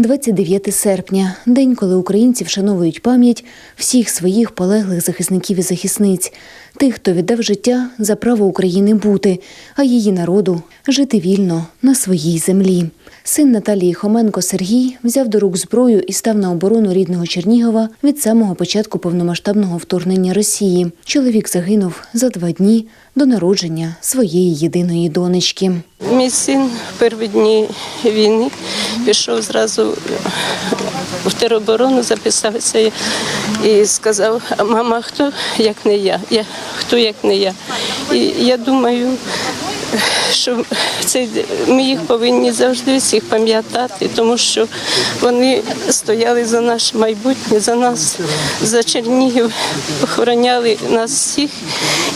29 серпня, день, коли українці вшановують пам'ять всіх своїх полеглих захисників і захисниць, тих, хто віддав життя за право України бути, а її народу жити вільно на своїй землі. Син Наталії Хоменко Сергій взяв до рук зброю і став на оборону рідного Чернігова від самого початку повномасштабного вторгнення Росії. Чоловік загинув за два дні до народження своєї єдиної донечки. Мій син в перші дні війни пішов зразу в тероборону, записався і- сказав, мама, хто як не я? я хто як не я? І я думаю, що цей ми їх повинні завжди всіх пам'ятати, тому що вони стояли за наше майбутнє, за нас, за Чернігів, охороняли нас всіх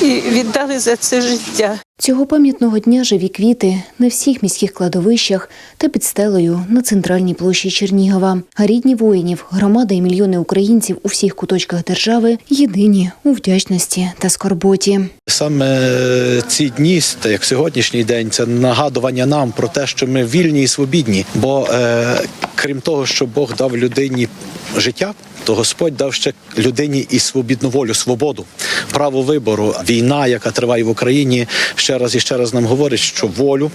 і віддали за це життя. Цього пам'ятного дня живі квіти на всіх міських кладовищах та під стелею на центральній площі Чернігова. А рідні воїнів, громада і мільйони українців у всіх куточках держави єдині у вдячності та скорботі. Саме ці дні, як сьогоднішній день, це нагадування нам про те, що ми вільні і свобідні. Бо е, крім того, що Бог дав людині життя, то Господь дав ще людині і свобідну волю, свободу, право вибору. Війна, яка триває в Україні, ще раз і ще раз нам говорить, що волю,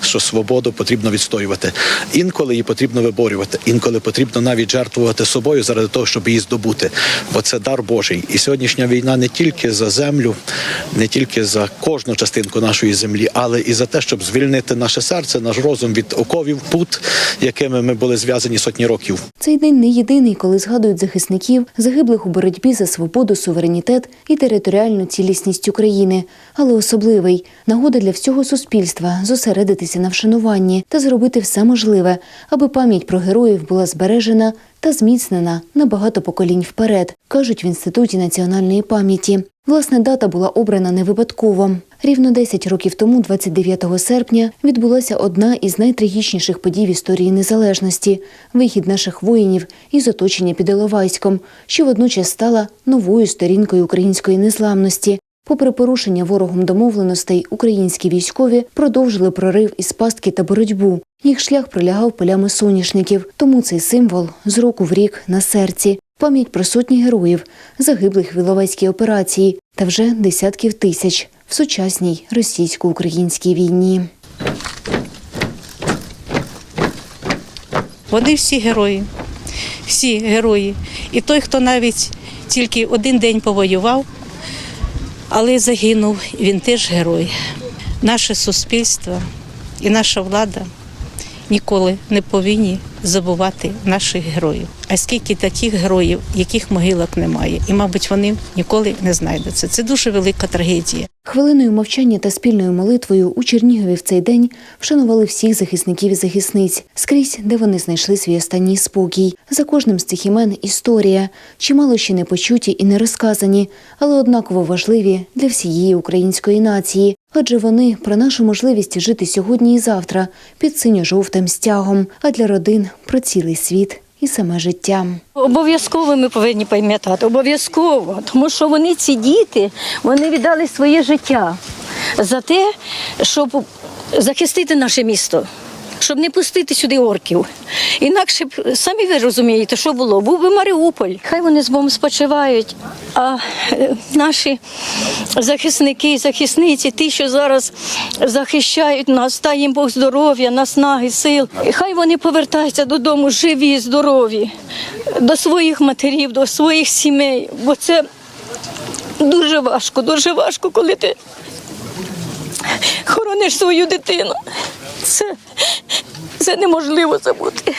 що свободу потрібно відстоювати. Інколи її потрібно виборювати, інколи потрібно навіть жертвувати собою заради того, щоб її здобути. Бо це дар Божий. І сьогоднішня війна не тільки за землю, не тільки за кожну частинку нашої землі, але і за те, щоб звільнити наше серце, наш розум від оковів, пут, якими ми були зв'язані сотні років. Цей день не єдиний, коли згадують захисників, загиблих у боротьбі за свободу, суверенітет і територіальну цілісність України, але особливий нагода для всього суспільства зосередитися на вшануванні та зробити все можливе, аби пам'ять про героїв була збережена та зміцнена на багато поколінь вперед, кажуть в інституті національної пам'яті. Власне, дата була обрана не випадково. Рівно 10 років тому, 29 серпня, відбулася одна із найтрагічніших подій в історії незалежності вихід наших воїнів із оточення під Іловайськом, що водночас стала новою сторінкою української незламності. Попри порушення ворогом домовленостей, українські військові продовжили прорив із пастки та боротьбу. Їх шлях пролягав полями соняшників, тому цей символ з року в рік на серці. Пам'ять про сотні героїв, загиблих в Іловайській операції, та вже десятків тисяч в сучасній російсько-українській війні. Вони всі герої, всі герої. І той, хто навіть тільки один день повоював, але загинув, він теж герой. Наше суспільство і наша влада ніколи не повинні забувати наших героїв. А скільки таких героїв, яких могилок немає, і, мабуть, вони ніколи не знайдуться. Це дуже велика трагедія. Хвилиною мовчання та спільною молитвою у Чернігові в цей день вшанували всіх захисників і захисниць, скрізь, де вони знайшли свій останній спокій. За кожним з цих імен історія, чимало ще не почуті і не розказані, але однаково важливі для всієї української нації. Адже вони про нашу можливість жити сьогодні і завтра під синьо-жовтим стягом, а для родин про цілий світ і саме життя. Обов'язково ми повинні пам'ятати, обов'язково, тому що вони ці діти, вони віддали своє життя за те, щоб захистити наше місто, щоб не пустити сюди орків. Інакше б самі ви розумієте, що було. Був би Маріуполь. Хай вони з Богом спочивають. А е, наші захисники захисниці, ті, що зараз захищають нас, дай їм Бог здоров'я, наснаги, сил. Хай вони повертаються додому живі, здорові, до своїх матерів, до своїх сімей. Бо це дуже важко, дуже важко, коли ти хорониш свою дитину. Це, неможливо забути.